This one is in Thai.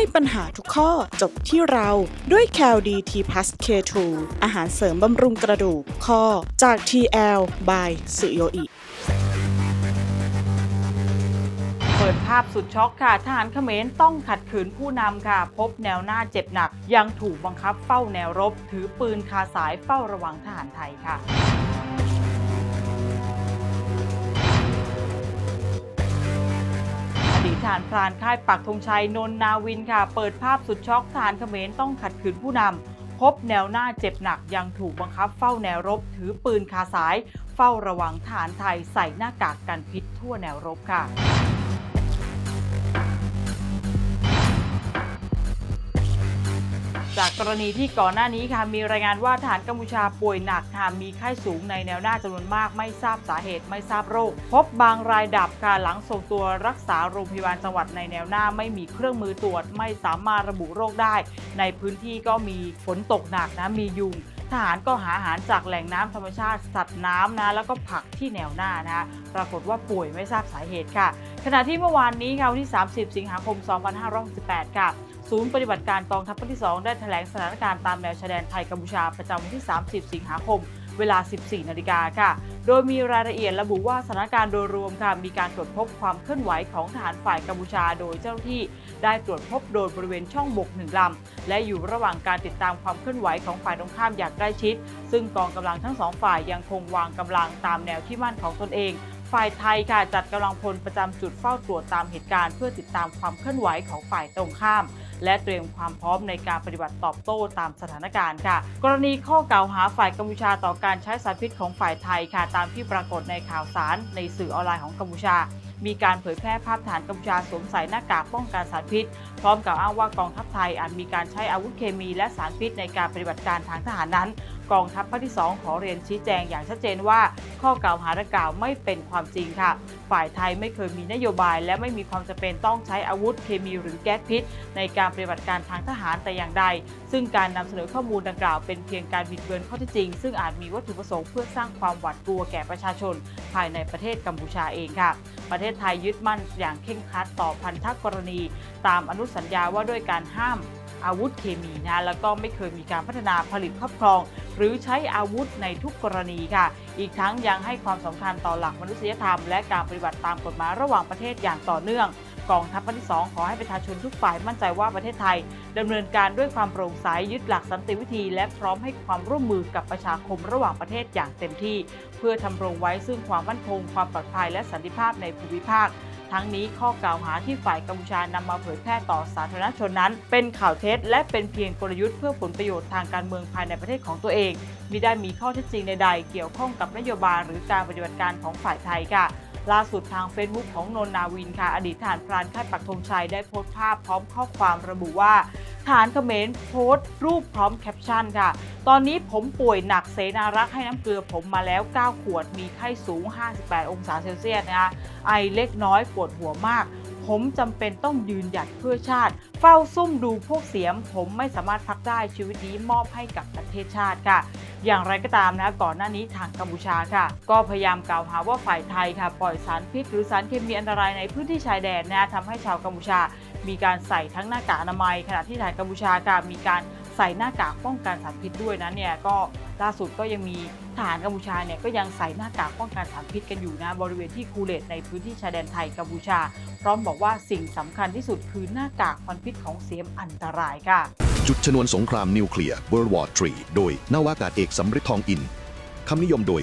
ให้ปัญหาทุกข้อจบที่เราด้วย c a l d t p l u s K2 อาหารเสริมบำรุงกระดูกข้อจาก TL by สุโยอิเปิดภาพสุดช็อกค่ะ ทหารเขมรต้องขัดขืนผู้นำค่ะ พบแนวหน้าเจ็บหนัก ยังถูกบังคับเฝ้าแนวรบ ถือปืนคาสายเฝ้าระวังทหารไทยค่ะ อดีตทหารพรานค่ายปักธงชัยนนนาวินค่ะ เปิดภาพสุดช็อกทานเขมรต้องขัดขืนผู้นำพบแนวหน้าเจ็บหนักยังถูกบังคับเฝ้าแนวรบ ถือปืนคาสาย เฝ้าระวังฐานไทยใส่หน้ากากกันพิษทั่วแนวรบค่ะ จากกรณีที่ก่อนหน้านี้ค่ะมีรายงานว่าทหารกัมพูชาป่วยหนักค่ะมีไข้สูงในแนวหน้าจำนวนมากไม่ทราบสาเหตุไม่ทราบโรค พบบางรายดับค่ะหลังส่งตัวรักษาโรงพยาบาลจังหวัดในแนวหน้าไม่มีเครื่องมือตรวจ ไม่สามารถระบุโรคได้ ในพื้นที่ก็มีฝนตกหนักนะมียุงทหารก็หาอาหารจากแหล่งน้ำธรรมชาติสัตว์น้ำนะแล้วก็ผักที่แนวหน้านะปรากฏว่าป่วยไม่ทราบสาเหตุค่ะ ขณะที่เมื่อวานนี้ค่ะวันที่ 30 สิงหาคม 2568 ค่ะ ศูนย์ปฏิบัติการกองทัพภาคที่ 2 ได้แถลงสถานการณ์ตามแนวชายแดนไทยกัมพูชาประจำวันที่ 30 สิงหาคม เวลา 14 นาฬิกาค่ะ โดยมีรายละเอียดระบุว่าสถานการณ์โดยรวมค่ะมีการตรวจพบความเคลื่อนไหวของทหารฝ่ายกัมพูชา โดยเจ้าหน้าที่ได้ตรวจพบโดยบริเวณช่องบกหนึ่งลำ และอยู่ระหว่างการติดตามความเคลื่อนไหวของฝ่ายตรงข้ามอย่างใกล้ชิด ซึ่งกองกำลังทั้งสองฝ่ายยังคงวางกำลังตามแนวที่มั่นของตนเองฝ่ายไทยค่ะจัดกำลังพลประจำจุดเฝ้าตรวจตามเหตุการณ์ เพื่อติดตามความเคลื่อนไหวของฝ่ายตรงข้าม และเตรียมความพร้อมในการปฏิบัติตอบโต้ตามสถานการณ์ค่ะ กรณีข้อกล่าวหาฝ่ายกัมพูชาต่อการใช้สารพิษของฝ่ายไทยค่ะ ตามที่ปรากฏในข่าวสารในสื่อออนไลน์ของกัมพูชา มีการเผยแพร่ภาพฐานกัมพูชาสวมใส่หน้ากากป้องกันสารพิษ พร้อมกับอ้างว่ากองทัพไทยอาจมีการใช้อาวุธเคมีและสารพิษในการปฏิบัติการทางทหารนั้น กองทัพภาคที่ 2 ขอเรียนชี้แจงอย่างชัดเจนว่า ข้อกล่าวหาดังกล่าวไม่เป็นความจริงค่ะ ฝ่ายไทยไม่เคยมีนโยบาย และไม่มีความจำเป็นต้องใช้อาวุธเคมีหรือแก๊สพิษ ในการปฏิบัติการทางทหารแต่อย่างใด ซึ่งการนำเสนอข้อมูลดังกล่าวเป็นเพียงการบิดเบือนข้อเท็จจริง ซึ่งอาจมีวัตถุประสงค์เพื่อสร้างความหวาดกลัวแก่ประชาชน ภายในประเทศกัมพูชาเองค่ะ ประเทศไทยยึดมั่นอย่างเคร่งครัดต่อพันธกรณี ตามอนุสัญญาว่าด้วยการห้ามอาวุธเคมีนะแล้วก็ไม่เคยมีการพัฒนาผลิตครอบครอง หรือใช้อาวุธในทุกกรณีค่ะ อีกทั้งยังให้ความสำคัญต่อหลักมนุษยธรรม และการปฏิบัติตามกฎหมายระหว่างประเทศอย่างต่อเนื่อง กองทัพภาคที่ 2 ขอให้ประชาชนทุกฝ่ายมั่นใจว่าประเทศไทยดำเนินการด้วยความโปร่งใสยึดหลักสันติวิธี และพร้อมให้ความร่วมมือกับประชาคมระหว่างประเทศอย่างเต็มที่ เพื่อทำรงไว้ซึ่งความมั่นคง ความปลอดภัยและสันติภาพในภูมิภาคทั้งนี้ข้อกล่าวหาที่ฝ่ายกัมพูชานำมาเผยแพร่ต่อสาธารณชนนั้น เป็นข่าวเท็จ และเป็นเพียงกลยุทธ์เพื่อผลประโยชน์ทางการเมืองภายในประเทศของตัวเองมิได้มีข้อเท็จจริงใดๆ เกี่ยวข้องกับนโยบายหรือการปฏิบัติการของฝ่ายไทยค่ะ ล่าสุดทาง Facebook ของนนนาวินค่ะ อดีตทหารพรานค่ายปักธงชัยได้โพสต์ภาพพร้อมข้อความระบุว่าทหารเขมรโพสต์รูปพร้อมแคปชั่นค่ะ ตอนนี้ผมป่วยหนักเสนารักษ์ให้น้ำเกลือผมมาแล้ว 9 ขวดมีไข้สูง 58 องศาเซลเซียสนะคะไอเล็กน้อยปวดหัวมาก ผมจำเป็นต้องยืนหยัดเพื่อชาติ เฝ้าซุ่มดูพวกเสียม ผมไม่สามารถพักได้ชีวิตนี้มอบให้กับประเทศชาติค่ะอย่างไรก็ตามนะก่อนหน้านี้ทางกัมพูชาค่ะ ก็พยายามกล่าวหาว่าฝ่ายไทยค่ะ ปล่อยสารพิษหรือสารเคมีอันตรายในพื้นที่ชายแดนนะทำให้ชาวกัมพูชา มีการใส่ทั้งหน้ากากอนามัย ขณะที่ทางกัมพูชาค่ะมีการ ใส่หน้ากากป้องกันสารพิษด้วยนะเนี่ยก็ล่าสุดก็ยังมีทหารกัมพูชาเนี่ยก็ยังใส่หน้ากากป้องกันสารพิษกันอยู่นะบริเวณที่คูเลตในพื้นที่ชายแดนไทยกัมพูชา พร้อมบอกว่าสิ่งสำคัญที่สุดคือหน้ากากควันพิษของเสียมอันตรายค่ะ จุดชนวนสงครามนิวเคลียร์ World War 3โดยนาวากาศเอกสำริดทองอินคำนิยมโดย